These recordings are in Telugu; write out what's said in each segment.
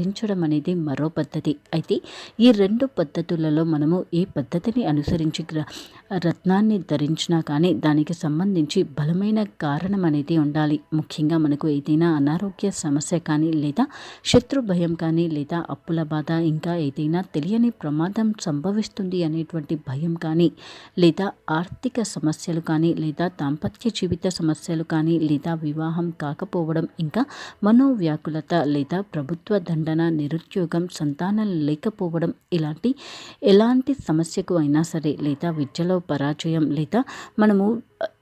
ధరించడం అనేది మరో పద్ధతి. అయితే ఈ రెండు పద్ధతులలో మనము ఏ పద్ధతిని అనుసరించి రత్నాన్ని ధరించినా కానీ దానికి సంబంధించి బలమైన కారణం అనేది ఉండాలి. ముఖ్యంగా మనకు ఏదైనా అనారోగ్య సమస్య కానీ లేదా శత్రు భయం కానీ లేదా అప్పుల బాధ ఇంకా ఏదైనా తెలియని ప్రమాదం సంభవిస్తుంది అనేటువంటి భయం కానీ లేదా ఆర్థిక సమస్యలు కానీ లేదా దాంపత్య జీవిత సమస్యలు కానీ లేదా వివాహం కాకపోవడం ఇంకా మనోవ్యాకులత లేదా ప్రభుత్వ దండ దండన నిరుద్యోగం సంతానం లేకపోవడం ఇలాంటి ఎలాంటి సమస్యకు అయినా సరే లేదా విద్యలో పరాజయం లేదా మనము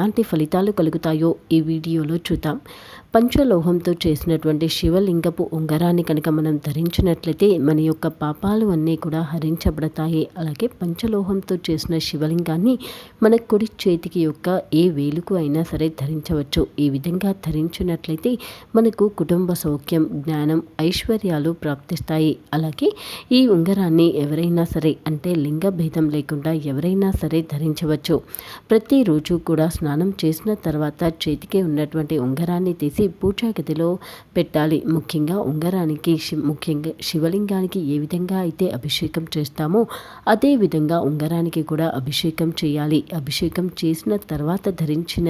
ఎలాంటి ఫలితాలు కలుగుతాయో ఈ వీడియోలో చూద్దాం. పంచలోహంతో చేసినటువంటి శివలింగపు ఉంగరాన్ని కనుక మనం ధరించినట్లయితే మన యొక్క పాపాలు అన్నీ కూడా హరించబడతాయి. అలాగే పంచలోహంతో చేసిన శివలింగాన్ని మన కుడి చేతికి యొక్క ఏ వేలుకు అయినా సరే ధరించవచ్చు. ఈ విధంగా ధరించినట్లయితే మనకు కుటుంబ సౌఖ్యం జ్ఞానం ఐశ్వర్యాలు ప్రాప్తిస్తాయి. అలాగే ఈ ఉంగరాన్ని ఎవరైనా సరే అంటే లింగ భేదం లేకుండా ఎవరైనా సరే ధరించవచ్చు. ప్రతిరోజు కూడా స్నానం చేసిన తర్వాత చేతికి ఉన్నటువంటి ఉంగరాన్ని తీసి చేసి పూజా గదిలో పెట్టాలి. ముఖ్యంగా ఉంగరానికి ముఖ్యంగా శివలింగానికి ఏ విధంగా అయితే అభిషేకం చేస్తామో అదే విధంగా ఉంగరానికి కూడా అభిషేకం చేయాలి. అభిషేకం చేసిన తర్వాత ధరించిన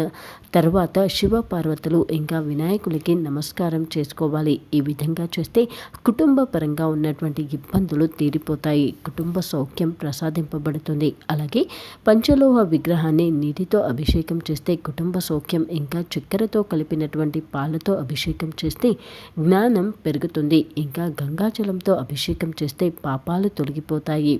తర్వాత శివ పార్వతులు ఇంకా వినాయకులకి నమస్కారం చేసుకోవాలి. ఈ విధంగా చేస్తే కుటుంబ పరంగా ఉన్నటువంటి ఇబ్బందులు తీరిపోతాయి. కుటుంబ సౌఖ్యం ప్రసాదింపబడుతుంది. అలాగే పంచలోహ విగ్రహాన్ని నీటితో అభిషేకం చేస్తే కుటుంబ సౌఖ్యం ఇంకా చక్కెరతో కలిపినటువంటి పాలతో అభిషేకం చేస్తే జ్ఞానం పెరుగుతుంది. ఇంకా గంగాజలంతో అభిషేకం చేస్తే పాపాలు తొలగిపోతాయి.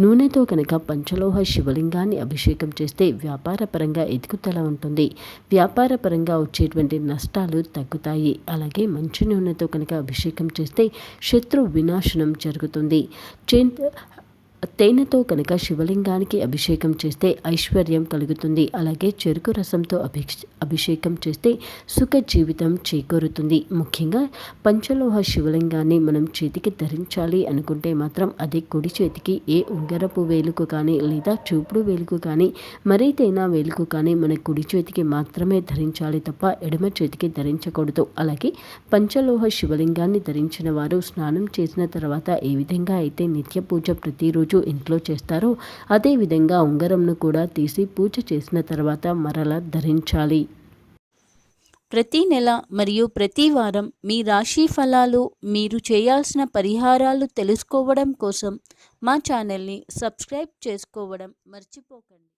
నూనెతో కనుక పంచలోహ శివలింగాన్ని అభిషేకం చేస్తే వ్యాపారపరంగా ఎదుగుదల ఉంటుంది. వ్యాపారపరంగా వచ్చేటువంటి నష్టాలు తగ్గుతాయి. అలాగే మంచి నూనెతో కనుక అభిషేకం చేస్తే శత్రు వినాశనం జరుగుతుంది. తేనెతో కనుక శివలింగానికి అభిషేకం చేస్తే ఐశ్వర్యం కలుగుతుంది. అలాగే చెరుకు రసంతో అభిషేకం చేస్తే సుఖ జీవితం చేకూరుతుంది. ముఖ్యంగా పంచలోహ శివలింగాన్ని మనం చేతికి ధరించాలి అనుకుంటే మాత్రం అది కుడి చేతికి ఏ ఉంగరపు వేలుకు కానీ లేదా చూపుడు వేలుకు కానీ మరైతేనా వేలుకు కానీ మన కుడి చేతికి మాత్రమే ధరించాలి తప్ప ఎడమ చేతికి ధరించకూడదు. అలాగే పంచలోహ శివలింగాన్ని ధరించిన వారు స్నానం చేసిన తర్వాత ఏ విధంగా అయితే నిత్య పూజ ప్రతిరోజు ఇంట్లో చేస్తారో అదేవిధంగా ఉంగరంను కూడా తీసి పూజ చేసిన తర్వాత మరలా ధరించాలి. ప్రతి నెల మరియు ప్రతి వారం మీ రాశి ఫలాలు మీరు చేయాల్సిన పరిహారాలు తెలుసుకోవడం కోసం మా ఛానల్ని సబ్స్క్రైబ్ చేసుకోవడం మర్చిపోకండి.